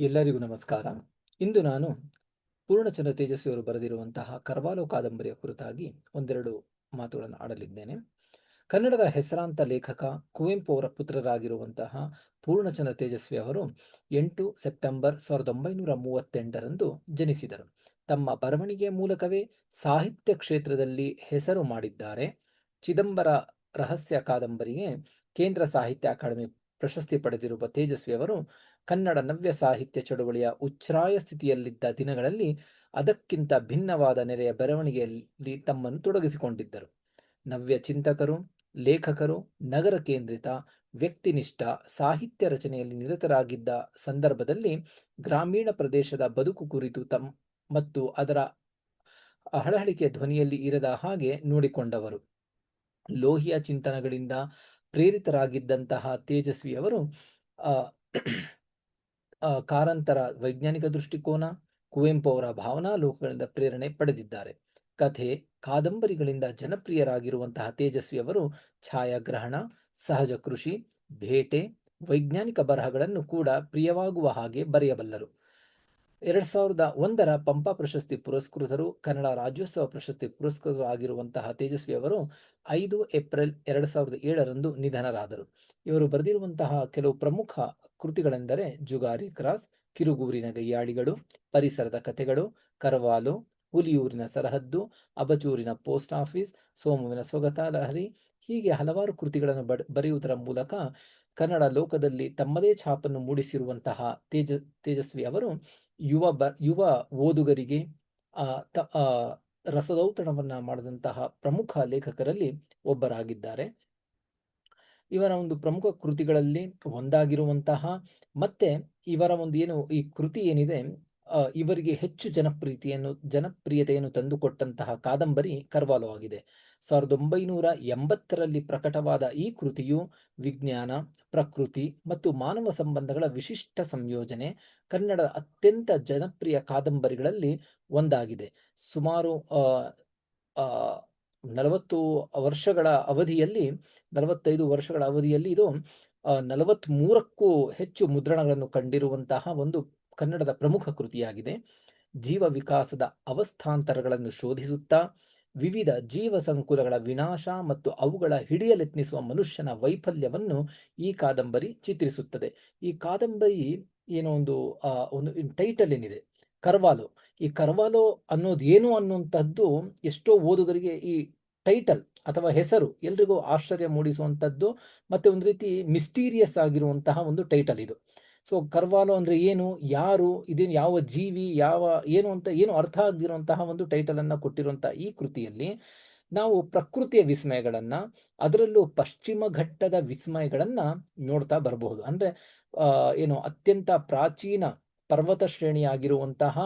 ಎಲ್ಲರಿಗೂ ನಮಸ್ಕಾರ. ಇಂದು ನಾನು ಪೂರ್ಣಚಂದ್ರ ತೇಜಸ್ವಿಯವರು ಬರೆದಿರುವಂತಹ ಕರ್ವಾಲೋ ಕಾದಂಬರಿಯ ಕುರಿತಾಗಿ ಒಂದೆರಡು ಮಾತುಗಳನ್ನು ಆಡಲಿದ್ದೇನೆ. ಕನ್ನಡದ ಹೆಸರಾಂತ ಲೇಖಕ, ಕುವೆಂಪು ಅವರ ಪುತ್ರರಾಗಿರುವಂತಹ ಪೂರ್ಣಚಂದ್ರ ತೇಜಸ್ವಿ ಅವರು ಎಂಟು ಸೆಪ್ಟೆಂಬರ್ ಸಾವಿರದ ಒಂಬೈನೂರ ಮೂವತ್ತೆಂಟರಂದು ಜನಿಸಿದರು. ತಮ್ಮ ಬರವಣಿಗೆಯ ಮೂಲಕವೇ ಸಾಹಿತ್ಯ ಕ್ಷೇತ್ರದಲ್ಲಿ ಹೆಸರು ಮಾಡಿದ್ದಾರೆ. ಚಿದಂಬರ ರಹಸ್ಯ ಕಾದಂಬರಿಗೆ ಕೇಂದ್ರ ಸಾಹಿತ್ಯ ಅಕಾಡೆಮಿ ಪ್ರಶಸ್ತಿ ಪಡೆದಿರುವ ತೇಜಸ್ವಿ ಅವರು ಕನ್ನಡ ನವ್ಯ ಸಾಹಿತ್ಯ ಚಳುವಳಿಯ ಉಚ್ಛ್ರಾಯ ಸ್ಥಿತಿಯಲ್ಲಿದ್ದ ದಿನಗಳಲ್ಲಿ ಅದಕ್ಕಿಂತ ಭಿನ್ನವಾದ ನೆಲೆಯ ಬರವಣಿಗೆಯಲ್ಲಿ ತಮ್ಮನ್ನು ತೊಡಗಿಸಿಕೊಂಡಿದ್ದರು. ನವ್ಯ ಚಿಂತಕರು, ಲೇಖಕರು, ನಗರ ಕೇಂದ್ರಿತ, ವ್ಯಕ್ತಿನಿಷ್ಠ ಸಾಹಿತ್ಯ ರಚನೆಯಲ್ಲಿ ನಿರತರಾಗಿದ್ದ ಸಂದರ್ಭದಲ್ಲಿ ಗ್ರಾಮೀಣ ಪ್ರದೇಶದ ಬದುಕು ಕುರಿತು ತಮ್ಮ ಮತ್ತು ಅದರ ಹಳಹಳಿಕೆಯ ಧ್ವನಿಯಲ್ಲಿ ಇರದ ಹಾಗೆ ನೋಡಿಕೊಂಡವರು. ಲೋಹಿಯ ಚಿಂತನಗಳಿಂದ ಪ್ರೇರಿತರಾಗಿದ್ದಂತಹ ತೇಜಸ್ವಿಯವರು ಕಾರಂತರ ವೈಜ್ಞಾನಿಕ ದೃಷ್ಟಿಕೋನ, ಕುವೆಂಪು ಅವರ ಭಾವನಾ ಲೋಕಗಳಿಂದ ಪ್ರೇರಣೆ ಪಡೆದಿದ್ದಾರೆ. ಕಥೆ ಕಾದಂಬರಿಗಳಿಂದ ಜನಪ್ರಿಯರಾಗಿರುವಂತಹ ತೇಜಸ್ವಿ ಅವರು ಛಾಯಾಗ್ರಹಣ, ಸಹಜ ಕೃಷಿ, ಭೇಟೆ, ವೈಜ್ಞಾನಿಕ ಬರಹಗಳನ್ನು ಕೂಡ ಪ್ರಿಯವಾಗುವ ಹಾಗೆ ಬರೆಯಬಲ್ಲರು. ಎರಡ್ ಸಾವಿರದ ಒಂದರ ಪಂಪ ಪ್ರಶಸ್ತಿ ಪುರಸ್ಕೃತರು, ಕನ್ನಡ ರಾಜ್ಯೋತ್ಸವ ಪ್ರಶಸ್ತಿ ಪುರಸ್ಕೃತರು ಆಗಿರುವಂತಹ ತೇಜಸ್ವಿ ಅವರು ಐದು ಏಪ್ರಿಲ್ ಎರಡ್ ಸಾವಿರದ ಏಳರಂದು ನಿಧನರಾದರು. ಇವರು ಬರೆದಿರುವಂತಹ ಕೆಲವು ಪ್ರಮುಖ ಕೃತಿಗಳೆಂದರೆ ಜುಗಾರಿ ಕ್ರಾಸ್, ಕಿರುಗೂರಿನ ಗೈಯಾಳಿಗಳು ಪರಿಸರದ ಕಥೆಗಳು, ಕರವಾಲು, ಹುಲಿಯೂರಿನ ಸರಹದ್ದು, ಅಬಚೂರಿನ ಪೋಸ್ಟ್ ಆಫೀಸ್, ಸೋಮುವಿನ ಸೊಗತ ಲಹರಿ, ಹೀಗೆ ಹಲವಾರು ಕೃತಿಗಳನ್ನು ಬರೆಯುವುದರ ಮೂಲಕ ಕನ್ನಡ ಲೋಕದಲ್ಲಿ ತಮ್ಮದೇ ಛಾಪನ್ನು ಮೂಡಿಸಿರುವಂತಹ ತೇಜ, ತೇಜಸ್ವಿ ಅವರು ಯುವ ಬ, ಯುವ ಓದುಗರಿಗೆ ರಸದೌತಣವನ್ನ ಮಾಡಿದಂತಹ ಪ್ರಮುಖ ಲೇಖಕರಲ್ಲಿ ಒಬ್ಬರಾಗಿದ್ದಾರೆ. ಇವರ ಒಂದು ಪ್ರಮುಖ ಕೃತಿಗಳಲ್ಲಿ ಒಂದಾಗಿರುವಂತಹ ಮತ್ತೆ ಇವರ ಒಂದು ಏನು ಈ ಕೃತಿ ಏನಿದೆ ಇವರಿಗೆ ಹೆಚ್ಚು ಜನಪ್ರೀತಿಯನ್ನು, ಜನಪ್ರಿಯತೆಯನ್ನು ತಂದುಕೊಟ್ಟಂತಹ ಕಾದಂಬರಿ ಕರ್ವಾಲೋ ಆಗಿದೆ. ಸಾವಿರದ ಒಂಬೈನೂರ ಎಂಬತ್ತರಲ್ಲಿ ಪ್ರಕಟವಾದ ಈ ಕೃತಿಯು ವಿಜ್ಞಾನ, ಪ್ರಕೃತಿ ಮತ್ತು ಮಾನವ ಸಂಬಂಧಗಳ ವಿಶಿಷ್ಟ ಸಂಯೋಜನೆ, ಕನ್ನಡದ ಅತ್ಯಂತ ಜನಪ್ರಿಯ ಕಾದಂಬರಿಗಳಲ್ಲಿ ಒಂದಾಗಿದೆ. ಸುಮಾರು ನಲವತ್ತು ವರ್ಷಗಳ ಅವಧಿಯಲ್ಲಿ, ನಲವತ್ತೈದು ವರ್ಷಗಳ ಅವಧಿಯಲ್ಲಿ ಇದು ನಲವತ್ತ್ಮೂರಕ್ಕೂ ಹೆಚ್ಚು ಮುದ್ರಣಗಳನ್ನು ಕಂಡಿರುವಂತಹ ಒಂದು ಕನ್ನಡದ ಪ್ರಮುಖ ಕೃತಿಯಾಗಿದೆ. ಜೀವ ವಿಕಾಸದ ಅವಸ್ಥಾಂತರಗಳನ್ನು ಶೋಧಿಸುತ್ತಾ, ವಿವಿಧ ಜೀವ ಸಂಕುಲಗಳ ವಿನಾಶ ಮತ್ತು ಅವುಗಳ ಹಿಡಿಯಲೆತ್ನಿಸುವ ಮನುಷ್ಯನ ವೈಫಲ್ಯವನ್ನು ಈ ಕಾದಂಬರಿ ಚಿತ್ರಿಸುತ್ತದೆ. ಈ ಕಾದಂಬರಿ ಏನೋ ಒಂದು ಒಂದು ಟೈಟಲ್ ಏನಿದೆ? ಕರ್ವಾಲೋ. ಈ ಕರ್ವಾಲೋ ಅನ್ನೋದು ಏನು ಅನ್ನುವಂಥದ್ದು ಎಷ್ಟೋ ಓದುಗರಿಗೆ ಈ ಟೈಟಲ್ ಅಥವಾ ಹೆಸರು ಎಲ್ರಿಗೂ ಆಶ್ಚರ್ಯ ಮೂಡಿಸುವಂಥದ್ದು ಮತ್ತೆ ಒಂದು ರೀತಿ ಮಿಸ್ಟೀರಿಯಸ್ ಆಗಿರುವಂತಹ ಒಂದು ಟೈಟಲ್ ಇದು. ಸೊ ಕರ್ವಾಲೋ ಅಂದ್ರೆ ಏನು, ಯಾರು, ಇದೇನು ಯಾವ ಜೀವಿ, ಯಾವ, ಏನು ಅಂತ, ಏನು ಅರ್ಥ ಆಗದಿರುವಂತಹ ಒಂದು ಟೈಟಲ್ ಅನ್ನ ಕೊಟ್ಟಿರುವಂತಹ ಈ ಕೃತಿಯಲ್ಲಿ ನಾವು ಪ್ರಕೃತಿಯ ವಿಸ್ಮಯಗಳನ್ನ, ಅದರಲ್ಲೂ ಪಶ್ಚಿಮ ಘಟ್ಟದ ವಿಸ್ಮಯಗಳನ್ನ ನೋಡ್ತಾ ಬರಬಹುದು. ಅಂದ್ರೆ ಏನು ಅತ್ಯಂತ ಪ್ರಾಚೀನ ಪರ್ವತ ಶ್ರೇಣಿಯಾಗಿರುವಂತಹ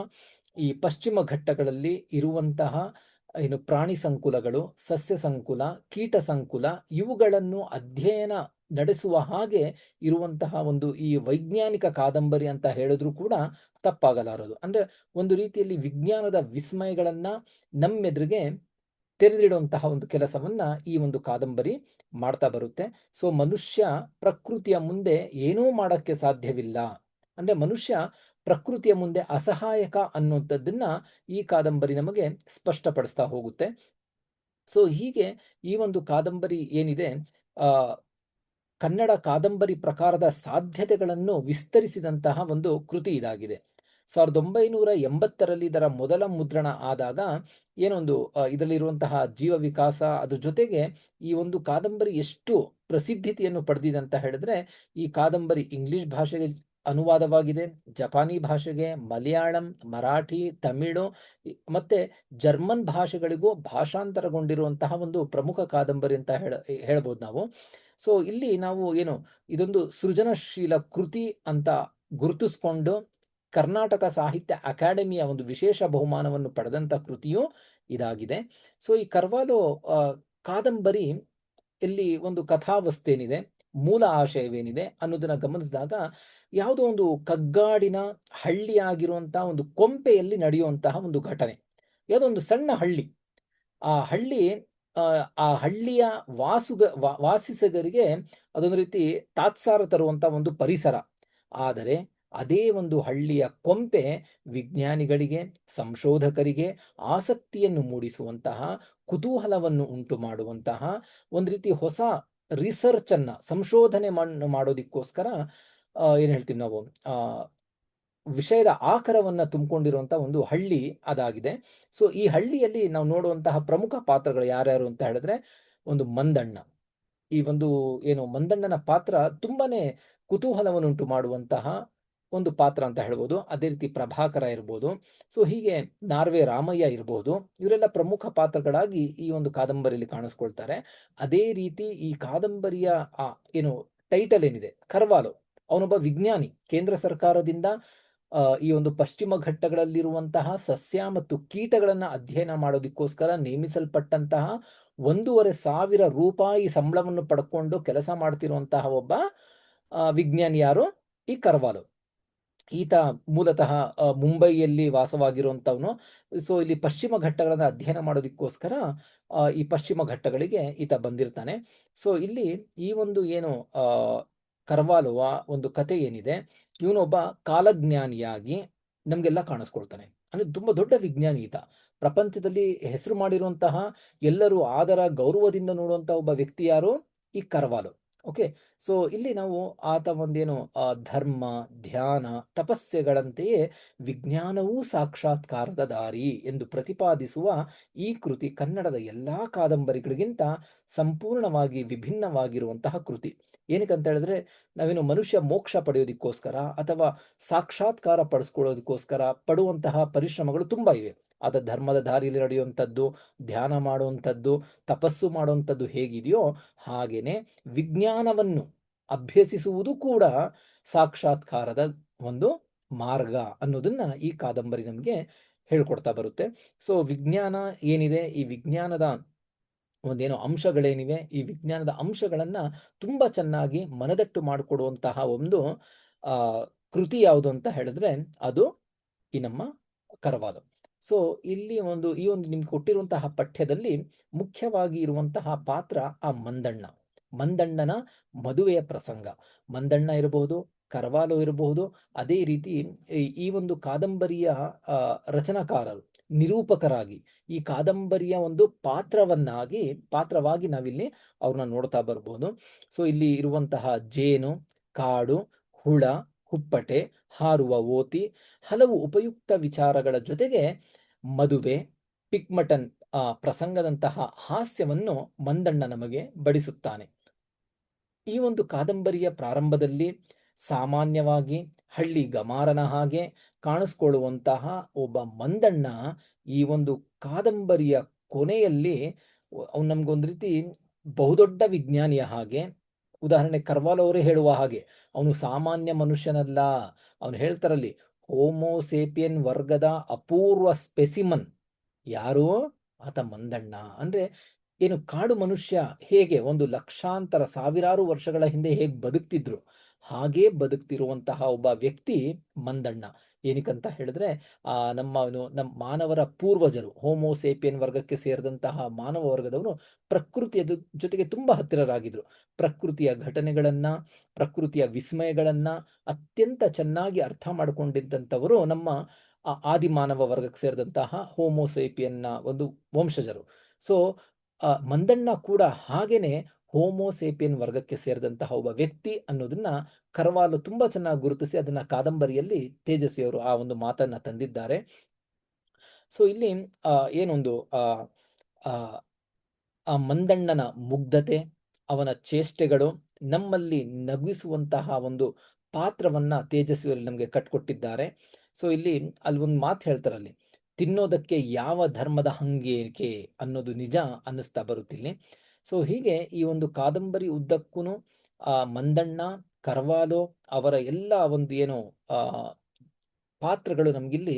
ಈ ಪಶ್ಚಿಮ ಘಟ್ಟಗಳಲ್ಲಿ ಇರುವಂತಹ ಏನು ಪ್ರಾಣಿ ಸಂಕುಲಗಳು, ಸಸ್ಯ ಸಂಕುಲ, ಕೀಟ ಸಂಕುಲ ಇವುಗಳನ್ನು ಅಧ್ಯಯನ ನಡೆಸುವ ಹಾಗೆ ಇರುವಂತಹ ಒಂದು ಈ ವೈಜ್ಞಾನಿಕ ಕಾದಂಬರಿ ಅಂತ ಹೇಳಿದ್ರು ಕೂಡ ತಪ್ಪಾಗಲಾರದು. ಅಂದ್ರೆ ಒಂದು ರೀತಿಯಲ್ಲಿ ವಿಜ್ಞಾನದ ವಿಸ್ಮಯಗಳನ್ನ ನಮ್ಮೆದುರಿಗೆ ತೆರೆದಿಡುವಂತಹ ಒಂದು ಕೆಲಸವನ್ನ ಈ ಒಂದು ಕಾದಂಬರಿ ಮಾಡ್ತಾ ಬರುತ್ತೆ. ಸೊ ಮನುಷ್ಯ ಪ್ರಕೃತಿಯ ಮುಂದೆ ಏನೂ ಮಾಡಕ್ಕೆ ಸಾಧ್ಯವಿಲ್ಲ. ಅಂದ್ರೆ ಮನುಷ್ಯ ಪ್ರಕೃತಿಯ ಮುಂದೆ ಅಸಹಾಯಕ ಅನ್ನುವಂಥದ್ದನ್ನ ಈ ಕಾದಂಬರಿ ನಮಗೆ ಸ್ಪಷ್ಟಪಡಿಸ್ತಾ ಹೋಗುತ್ತೆ. ಸೊ ಹೀಗೆ ಈ ಒಂದು ಕಾದಂಬರಿ ಏನಿದೆ, ಆ, ಕನ್ನಡ ಕಾದಂಬರಿ ಪ್ರಕಾರದ ಸಾಧ್ಯತೆಗಳನ್ನು ವಿಸ್ತರಿಸಿದಂತಹ ಒಂದು ಕೃತಿ ಇದಾಗಿದೆ. ಸಾವಿರದ ಒಂಬೈನೂರ ಎಂಬತ್ತರಲ್ಲಿ ಇದರ ಮೊದಲ ಮುದ್ರಣ ಆದಾಗ ಏನೊಂದು ಇದರಲ್ಲಿರುವಂತಹ ಜೀವ ವಿಕಾಸ ಅದ್ರ ಜೊತೆಗೆ ಈ ಒಂದು ಕಾದಂಬರಿ ಎಷ್ಟು ಪ್ರಸಿದ್ಧಿತೆಯನ್ನು ಪಡೆದಿದೆ ಅಂತ ಹೇಳಿದ್ರೆ, ಈ ಕಾದಂಬರಿ ಇಂಗ್ಲಿಷ್ ಭಾಷೆಗೆ ಅನುವಾದವಾಗಿದೆ. ಜಪಾನಿ ಭಾಷೆಗೆ ಮಲಯಾಳಂ, ಮರಾಠಿ, ತಮಿಳು ಮತ್ತೆ ಜರ್ಮನ್ ಭಾಷೆಗಳಿಗೂ ಭಾಷಾಂತರಗೊಂಡಿರುವಂತಹ ಒಂದು ಪ್ರಮುಖ ಕಾದಂಬರಿ ಅಂತ ಹೇಳ, ಹೇಳ್ಬೋದು ನಾವು. ಸೊ, ಇಲ್ಲಿ ನಾವು ಏನು, ಇದೊಂದು ಸೃಜನಶೀಲ ಕೃತಿ ಅಂತ ಗುರುತಿಸ್ಕೊಂಡು ಕರ್ನಾಟಕ ಸಾಹಿತ್ಯ ಅಕಾಡೆಮಿಯ ಒಂದು ವಿಶೇಷ ಬಹುಮಾನವನ್ನು ಪಡೆದಂತ ಕೃತಿಯು ಇದಾಗಿದೆ. ಸೊ, ಈ ಕರ್ವಾಲೋ ಕಾದಂಬರಿ ಇಲ್ಲಿ ಒಂದು ಕಥಾವಸ್ತೇನಿದೆ. ಮೂಲ ಆಶಯವೇನಿದೆ ಅನ್ನೋದನ್ನ ಗಮನಿಸಿದಾಗ ಯಾವುದೋ ಒಂದು ಕಗ್ಗಾಡಿನ ಹಳ್ಳಿ ಆಗಿರುವಂತಹ ಒಂದು ಕೊಂಪೆಯಲ್ಲಿ ನಡೆಯುವಂತಹ ಒಂದು ಘಟನೆ. ಯಾವುದೋ ಒಂದು ಸಣ್ಣ ಹಳ್ಳಿ. ಆ ಹಳ್ಳಿ, ಆ ಹಳ್ಳಿಯ ವಾಸುಗ ವಾಸಿಸಗರಿಗೆ ಅದೊಂದು ರೀತಿ ತಾತ್ಸಾರ ತರುವಂತ ಒಂದು ಪರಿಸರ. ಆದರೆ ಅದೇ ಒಂದು ಹಳ್ಳಿಯ ಕೊಂಪೆ ವಿಜ್ಞಾನಿಗಳಿಗೆ, ಸಂಶೋಧಕರಿಗೆ ಆಸಕ್ತಿಯನ್ನು ಮೂಡಿಸುವಂತಹ ಕುತೂಹಲವನ್ನು ಉಂಟು ಮಾಡುವಂತಹ ಒಂದು ರೀತಿ ಹೊಸ ರಿಸರ್ಚ್ ಅನ್ನ ಸಂಶೋಧನೆ ಮಾಡೋದಿಕ್ಕೋಸ್ಕರ ಏನು ಹೇಳ್ತೀವಿ ನಾವು ವಿಷಯದ ಆಕರವನ್ನ ತುಂಬಿಕೊಂಡಿರುವಂತಹ ಒಂದು ಹಳ್ಳಿ ಅದಾಗಿದೆ. ಸೊ ಈ ಹಳ್ಳಿಯಲ್ಲಿ ನಾವು ನೋಡುವಂತಹ ಪ್ರಮುಖ ಪಾತ್ರಗಳು ಯಾರ್ಯಾರು ಅಂತ ಹೇಳಿದ್ರೆ, ಒಂದು ಮಂದಣ್ಣ. ಈ ಒಂದು, ಏನು, ಮಂದಣ್ಣನ ಪಾತ್ರ ತುಂಬಾನೇ ಕುತೂಹಲವನ್ನುಂಟು ಮಾಡುವಂತಹ ಒಂದು ಪಾತ್ರ ಅಂತ ಹೇಳ್ಬೋದು. ಅದೇ ರೀತಿ ಪ್ರಭಾಕರ ಇರ್ಬೋದು. ಸೊ ಹೀಗೆ ನಾರ್ವೆ ರಾಮಯ್ಯ ಇರ್ಬೋದು. ಇವರೆಲ್ಲ ಪ್ರಮುಖ ಪಾತ್ರಗಳಾಗಿ ಈ ಒಂದು ಕಾದಂಬರಿಯಲ್ಲಿ ಕಾಣಿಸ್ಕೊಳ್ತಾರೆ. ಅದೇ ರೀತಿ ಈ ಕಾದಂಬರಿಯ, ಆ, ಏನು ಟೈಟಲ್ ಏನಿದೆ? ಕರ್ವಾಲು. ಅವನೊಬ್ಬ ವಿಜ್ಞಾನಿ. ಕೇಂದ್ರ ಸರ್ಕಾರದಿಂದ ಈ ಒಂದು ಪಶ್ಚಿಮ ಘಟ್ಟಗಳಲ್ಲಿರುವಂತಹ ಸಸ್ಯ ಮತ್ತು ಕೀಟಗಳನ್ನು ಅಧ್ಯಯನ ಮಾಡೋದಕ್ಕೋಸ್ಕರ ನೇಮಿಸಲ್ಪಟ್ಟಂತಹ ಒಂದೂವರೆ ಸಾವಿರ ರೂಪಾಯಿ ಸಂಬಳವನ್ನು ಪಡ್ಕೊಂಡು ಕೆಲಸ ಮಾಡ್ತಿರುವಂತಹ ಒಬ್ಬ ವಿಜ್ಞಾನಿ ಯಾರು? ಈ ಕರ್ವಾಲು. ಈತ ಮೂಲತಃ ಮುಂಬೈಯಲ್ಲಿ ವಾಸವಾಗಿರುವಂಥವನು ಸೊ, ಇಲ್ಲಿ ಪಶ್ಚಿಮ ಘಟ್ಟಗಳನ್ನು ಅಧ್ಯಯನ ಮಾಡೋದಕ್ಕೋಸ್ಕರ ಈ ಪಶ್ಚಿಮ ಘಟ್ಟಗಳಿಗೆ ಈತ ಬಂದಿರ್ತಾನೆ. ಸೊ, ಇಲ್ಲಿ ಈ ಒಂದು ಏನು ಕರ್ವಾಲುವ ಒಂದು ಕತೆ ಏನಿದೆ, ಇವನೊಬ್ಬ ಕಾಲಜ್ಞಾನಿಯಾಗಿ ನಮಗೆಲ್ಲ ಕಾಣಿಸ್ಕೊಳ್ತಾನೆ. ಅಂದ್ರೆ ತುಂಬಾ ದೊಡ್ಡ ವಿಜ್ಞಾನಿ ಈತ. ಪ್ರಪಂಚದಲ್ಲಿ ಹೆಸರು ಮಾಡಿರುವಂತಹ ಎಲ್ಲರೂ ಆದರ ಗೌರವದಿಂದ ನೋಡುವಂತಹ ಒಬ್ಬ ವ್ಯಕ್ತಿ ಯಾರು? ಈ ಕರ್ವಾಲು. ಓಕೆ. ಸೊ, ಇಲ್ಲಿ ನಾವು ಆತ ಒಂದೇನು ಧರ್ಮ, ಧ್ಯಾನ ತಪಸ್ಸೆಗಳಂತೆಯೇ ವಿಜ್ಞಾನವೂ ಸಾಕ್ಷಾತ್ಕಾರದ ದಾರಿ ಎಂದು ಪ್ರತಿಪಾದಿಸುವ ಈ ಕೃತಿ ಕನ್ನಡದ ಎಲ್ಲ ಕಾದಂಬರಿಗಳಿಗಿಂತ ಸಂಪೂರ್ಣವಾಗಿ ವಿಭಿನ್ನವಾಗಿರುವಂತಹ ಕೃತಿ. ಏನಕ್ಕೆ ಅಂತ ಹೇಳಿದ್ರೆ ನಾವೇನು ಮನುಷ್ಯ ಮೋಕ್ಷ ಪಡೆಯೋದಕ್ಕೋಸ್ಕರ ಅಥವಾ ಸಾಕ್ಷಾತ್ಕಾರ ಪಡಿಸ್ಕೊಳ್ಳೋದಕ್ಕೋಸ್ಕರ ಪಡುವಂತಹ ಪರಿಶ್ರಮಗಳು ತುಂಬಾ ಇವೆ. ಆದ ಧರ್ಮದ ದಾರಿಯಲ್ಲಿ ನಡೆಯುವಂಥದ್ದು, ಧ್ಯಾನ ಮಾಡುವಂಥದ್ದು, ತಪಸ್ಸು ಮಾಡುವಂಥದ್ದು ಹೇಗಿದೆಯೋ ಹಾಗೆಯೇ ವಿಜ್ಞಾನವನ್ನು ಅಭ್ಯಸಿಸುವುದು ಕೂಡ ಸಾಕ್ಷಾತ್ಕಾರದ ಒಂದು ಮಾರ್ಗ ಅನ್ನೋದನ್ನ ಈ ಕಾದಂಬರಿ ನಮಗೆ ಹೇಳ್ಕೊಡ್ತಾ ಬರುತ್ತೆ. ಸೊ ವಿಜ್ಞಾನ ಏನಿದೆ? ಈ ವಿಜ್ಞಾನದ ಒಂದೇನೋ ಅಂಶಗಳೇನಿವೆ? ಈ ವಿಜ್ಞಾನದ ಅಂಶಗಳನ್ನ ತುಂಬಾ ಚೆನ್ನಾಗಿ ಮನದಟ್ಟು ಮಾಡಿಕೊಡುವಂತಹ ಒಂದು ಕೃತಿ ಯಾವುದು ಅಂತ ಹೇಳಿದ್ರೆ ಅದು ಈ ನಮ್ಮ ಕರವಾದ. ಸೊ ಇಲ್ಲಿ ಒಂದು, ಈ ಒಂದು ನಿಮ್ಗೆ ಕೊಟ್ಟಿರುವಂತಹ ಪಠ್ಯದಲ್ಲಿ ಮುಖ್ಯವಾಗಿ ಇರುವಂತಹ ಪಾತ್ರ ಆ ಮಂದಣ್ಣ. ಮಂದಣ್ಣನ ಮದುವೆಯ ಪ್ರಸಂಗ. ಮಂದಣ್ಣ ಇರಬಹುದು ಕರವಾಲು ಇರಬಹುದು ಅದೇ ರೀತಿ ಈ ಒಂದು ಕಾದಂಬರಿಯ ರಚನಾಕಾರರು, ನಿರೂಪಕರಾಗಿ ಈ ಕಾದಂಬರಿಯ ಒಂದು ಪಾತ್ರವನ್ನಾಗಿ, ಪಾತ್ರವಾಗಿ ನಾವಿಲ್ಲಿ ಅವ್ರನ್ನ ನೋಡ್ತಾ ಬರ್ಬೋದು. ಸೊ ಇಲ್ಲಿ ಇರುವಂತಹ ಜೇನು, ಕಾಡು, ಹುಳ ಹುಪ್ಪಟೆ ಹಾರುವ ಓತಿ, ಹಲವು ಉಪಯುಕ್ತ ವಿಚಾರಗಳ ಜೊತೆಗೆ ಮದುವೆ, ಪಿಕ್ಮಟನ್ ಪ್ರಸಂಗದಂತಹ ಹಾಸ್ಯವನ್ನು ಮಂದಣ್ಣ ನಮಗೆ ಬಡಿಸುತ್ತಾನೆ. ಈ ಒಂದು ಕಾದಂಬರಿಯ ಪ್ರಾರಂಭದಲ್ಲಿ ಸಾಮಾನ್ಯವಾಗಿ ಹಳ್ಳಿ ಗಮಾರನ ಹಾಗೆ ಕಾಣಿಸ್ಕೊಳ್ಳುವಂತಹ ಒಬ್ಬ ಮಂದಣ್ಣ ಈ ಒಂದು ಕಾದಂಬರಿಯ ಕೊನೆಯಲ್ಲಿ ನಮ್ಗೊಂದು ರೀತಿ ಬಹುದೊಡ್ಡ ವಿಜ್ಞಾನಿಯ ಹಾಗೆ ಉದಾಹರಣೆ ಕರ್ವಾಲ್ ಅವರೇ ಹೇಳುವ ಹಾಗೆ, ಅವನು ಸಾಮಾನ್ಯ ಮನುಷ್ಯನಲ್ಲ. ಅವನು ಹೇಳ್ತಾರಲ್ಲಿ ಹೋಮೋಸೇಪಿಯನ್ ವರ್ಗದ ಅಪೂರ್ವ ಸ್ಪೆಸಿಮನ್. ಯಾರು? ಆತ ಮಂದಣ್ಣ. ಅಂದ್ರೆ, ಏನು ಕಾಡು ಮನುಷ್ಯ ಹೇಗೆ ಒಂದು ಲಕ್ಷಾಂತರ ಸಾವಿರಾರು ವರ್ಷಗಳ ಹಿಂದೆ ಹೇಗೆ ಬದುಕ್ತಿದ್ರು. ಹಾಗೇ ಬದುಕ್ತಿರುವಂತಹ ಒಬ್ಬ ವ್ಯಕ್ತಿ ಮಂದಣ್ಣ. ಏನಕ್ಕಂತ ಹೇಳಿದ್ರೆ, ಆ, ನಮ್ಮ ನಮ್ಮ ಮಾನವರ ಪೂರ್ವಜರು ಹೋಮೋಸೇಪಿಯನ್ ವರ್ಗಕ್ಕೆ ಸೇರಿದಂತಹ ಮಾನವ ವರ್ಗದವರು ಪ್ರಕೃತಿಯ ಜೊತೆಗೆ ತುಂಬಾ ಹತ್ತಿರರಾಗಿದ್ರು. ಪ್ರಕೃತಿಯ ಘಟನೆಗಳನ್ನ, ಪ್ರಕೃತಿಯ ವಿಸ್ಮಯಗಳನ್ನ ಅತ್ಯಂತ ಚೆನ್ನಾಗಿ ಅರ್ಥ ಮಾಡಿಕೊಂಡಿದ್ದಂಥವರು ನಮ್ಮ ಆದಿಮಾನವ ವರ್ಗಕ್ಕೆ ಸೇರಿದಂತಹ ಹೋಮೋಸೇಪಿಯನ್ನ ಒಂದು ವಂಶಜರು. ಸೊ ಮಂದಣ್ಣ ಕೂಡ ಹಾಗೇನೆ ಹೋಮೋಸೇಪಿಯನ್ ವರ್ಗಕ್ಕೆ ಸೇರಿದಂತಹ ಒಬ್ಬ ವ್ಯಕ್ತಿ ಅನ್ನೋದನ್ನ ಕರ್ವಾಲು ತುಂಬಾ ಚೆನ್ನಾಗಿ ಗುರುತಿಸಿ ಅದನ್ನ ಕಾದಂಬರಿಯಲ್ಲಿ ತೇಜಸ್ವಿಯವರು ಆ ಒಂದು ಮಾತನ್ನ ತಂದಿದ್ದಾರೆ. ಸೊ ಇಲ್ಲಿ ಏನೊಂದು, ಆ ಮಂದಣ್ಣನ ಮುಗ್ಧತೆ, ಅವನ ಚೇಷ್ಟೆಗಳು, ನಮ್ಮಲ್ಲಿ ನಗಿಸುವಂತಹ ಒಂದು ಪಾತ್ರವನ್ನ ತೇಜಸ್ವಿಯಲ್ಲಿ ನಮಗೆ ಕಟ್ಕೊಟ್ಟಿದ್ದಾರೆ. ಸೊ ಇಲ್ಲಿ ಅಲ್ಲಿ ಒಂದು ಮಾತು ಹೇಳ್ತಾರಲ್ಲಿ ತಿನ್ನೋದಕ್ಕೆ ಯಾವ ಧರ್ಮದ ಹಂಗೇಕೆ ಅನ್ನೋದು ನಿಜ ಅನ್ನಿಸ್ತಾ ಬರುತ್ತಿಲ್ಲಿ ಸೊ ಹೀಗೆ ಈ ಒಂದು ಕಾದಂಬರಿ ಉದ್ದಕ್ಕೂ ಆ ಮಂದಣ್ಣ, ಕರ್ವಾಲೋ ಅವರ ಎಲ್ಲ ಒಂದು ಏನು ಪಾತ್ರಗಳು ನಮಗಿಲ್ಲಿ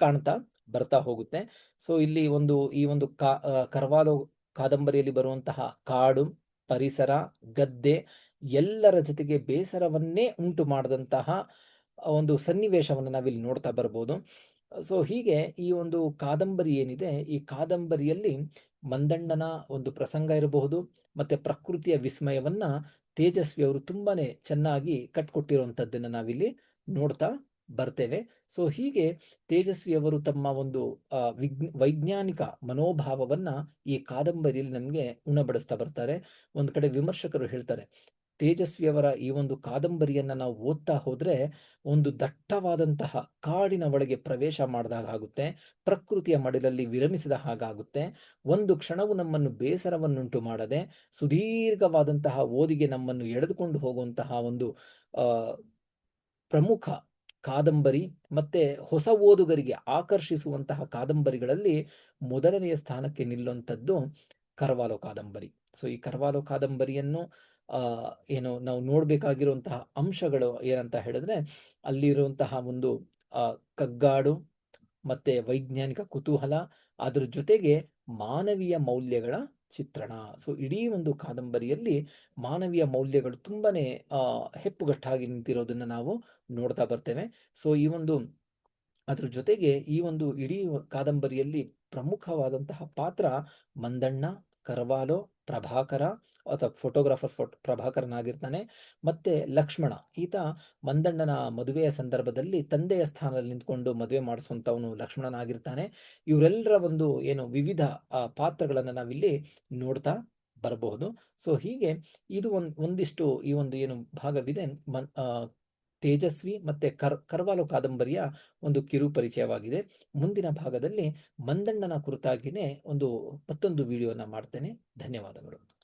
ಕಾಣ್ತಾ ಬರ್ತಾ ಹೋಗುತ್ತೆ. ಸೊ ಇಲ್ಲಿ ಒಂದು, ಈ ಒಂದು ಕಾ ಕರ್ವಾಲೋ ಕಾದಂಬರಿಯಲ್ಲಿ ಬರುವಂತಹ ಕಾಡು, ಪರಿಸರ, ಗದ್ದೆ ಎಲ್ಲರ ಜೊತೆಗೆ ಬೇಸರವನ್ನೇ ಉಂಟು ಮಾಡಿದಂತಹ ಒಂದು ಸನ್ನಿವೇಶವನ್ನು ನಾವಿಲ್ಲಿ ನೋಡ್ತಾ ಬರ್ಬೋದು. ಸೊ ಹೀಗೆ ಈ ಒಂದು ಕಾದಂಬರಿ ಏನಿದೆ, ಈ ಕಾದಂಬರಿಯಲ್ಲಿ ಮಂದಣ್ಣನ ಒಂದು ಪ್ರಸಂಗ ಇರಬಹುದು, ಮತ್ತೆ ಪ್ರಕೃತಿಯ ವಿಸ್ಮಯವನ್ನ ತೇಜಸ್ವಿ ಅವರು ತುಂಬಾನೇ ಚೆನ್ನಾಗಿ ಕಟ್ಕೊಟ್ಟಿರುವಂಥದ್ದನ್ನು ನಾವಿಲ್ಲಿ ನೋಡ್ತಾ ಬರ್ತೇವೆ. ಸೊ ಹೀಗೆ ತೇಜಸ್ವಿ ಅವರು ತಮ್ಮ ಒಂದು ವಿಜ್ಞ ವೈಜ್ಞಾನಿಕ ಮನೋಭಾವವನ್ನ ಈ ಕಾದಂಬರಿಯಲ್ಲಿ ನಮಗೆ ಉಣಬಡಿಸ್ತಾ ಬರ್ತಾರೆ. ಒಂದು ಕಡೆ ವಿಮರ್ಶಕರು ಹೇಳ್ತಾರೆ ತೇಜಸ್ವಿಯವರ ಈ ಒಂದು ಕಾದಂಬರಿಯನ್ನ ನಾವು ಓದ್ತಾ ಹೋದರೆ ಒಂದು ದಟ್ಟವಾದಂತಹ ಕಾಡಿನ ಒಳಗೆ ಪ್ರವೇಶ ಮಾಡಿದಾಗ ಆಗುತ್ತೆ, ಪ್ರಕೃತಿಯ ಮಡಿಲಲ್ಲಿ ವಿರಮಿಸಿದ ಹಾಗಾಗುತ್ತೆ ಒಂದು ಕ್ಷಣವು ನಮ್ಮನ್ನು ಬೇಸರವನ್ನುಂಟು ಮಾಡದೆ, ಸುದೀರ್ಘವಾದಂತಹ ಓದಿಗೆ ನಮ್ಮನ್ನು ಎಳೆದುಕೊಂಡು ಹೋಗುವಂತಹ ಒಂದು ಪ್ರಮುಖ ಕಾದಂಬರಿ ಮತ್ತೆ ಹೊಸ ಓದುಗರಿಗೆ ಆಕರ್ಷಿಸುವಂತಹ ಕಾದಂಬರಿಗಳಲ್ಲಿ ಮೊದಲನೆಯ ಸ್ಥಾನಕ್ಕೆ ನಿಲ್ಲುವಂಥದ್ದು ಕರವಾಲೋ ಕಾದಂಬರಿ ಸೊ ಈ ಕರವಾಲೋ ಕಾದಂಬರಿಯನ್ನು ಏನು ನಾವು ನೋಡಬೇಕಾಗಿರುವಂತಹ ಅಂಶಗಳು ಏನಂತ ಹೇಳಿದ್ರೆ, ಅಲ್ಲಿರುವಂತಹ ಒಂದು ಕಗ್ಗಾಡು ಮತ್ತೆ ವೈಜ್ಞಾನಿಕ ಕುತೂಹಲ, ಅದ್ರ ಜೊತೆಗೆ ಮಾನವೀಯ ಮೌಲ್ಯಗಳ ಚಿತ್ರಣ. ಸೊ ಇಡೀ ಒಂದು ಕಾದಂಬರಿಯಲ್ಲಿ ಮಾನವೀಯ ಮೌಲ್ಯಗಳು ತುಂಬಾನೇ ಹೆಪ್ಪುಗಟ್ಟಾಗಿ ನಿಂತಿರೋದನ್ನು ನಾವು ನೋಡ್ತಾ ಬರ್ತೇವೆ. ಸೊ ಈ ಒಂದು, ಅದ್ರ ಜೊತೆಗೆ ಈ ಒಂದು ಇಡೀ ಕಾದಂಬರಿಯಲ್ಲಿ ಪ್ರಮುಖವಾದಂತಹ ಪಾತ್ರ ಮಂದಣ್ಣ ಕರವಾಲೋ, ಪ್ರಭಾಕರ, ಅಥವಾ ಫೋಟೋಗ್ರಾಫರ್ ಫೋಟೋ ಪ್ರಭಾಕರನಾಗಿರ್ತಾನೆ. ಮತ್ತೆ ಲಕ್ಷ್ಮಣ, ಈತ ಮಂದಣ್ಣನ ಮದುವೆಯ ಸಂದರ್ಭದಲ್ಲಿ ತಂದೆಯ ಸ್ಥಾನದಲ್ಲಿ ನಿಂತ್ಕೊಂಡು ಮದುವೆ ಮಾಡಿಸುವಂಥವನು ಲಕ್ಷ್ಮಣನಾಗಿರ್ತಾನೆ. ಇವರೆಲ್ಲರ ಒಂದು ಏನು ವಿವಿಧ ಪಾತ್ರಗಳನ್ನು ನಾವಿಲ್ಲಿ ನೋಡ್ತಾ ಬರಬಹುದು. ಸೊ ಹೀಗೆ ಇದು ಒಂದು, ಒಂದಿಷ್ಟು ಈ ಒಂದು ಏನು ಭಾಗವಿದೆ. ಮನ್ ತೇಜಸ್ವಿ ಮತ್ತೆ ಕರ್, ಕರ್ವಾಲು ಕಾದಂಬರಿಯ ಒಂದು ಕಿರು ಪರಿಚಯವಾಗಿದೆ. ಮುಂದಿನ ಭಾಗದಲ್ಲಿ ಮಂದಣ್ಣನ ಕುರಿತಾಗಿನೇ ಒಂದು ಮತ್ತೊಂದು ವಿಡಿಯೋನ ಮಾಡ್ತೇನೆ. ಧನ್ಯವಾದಗಳು.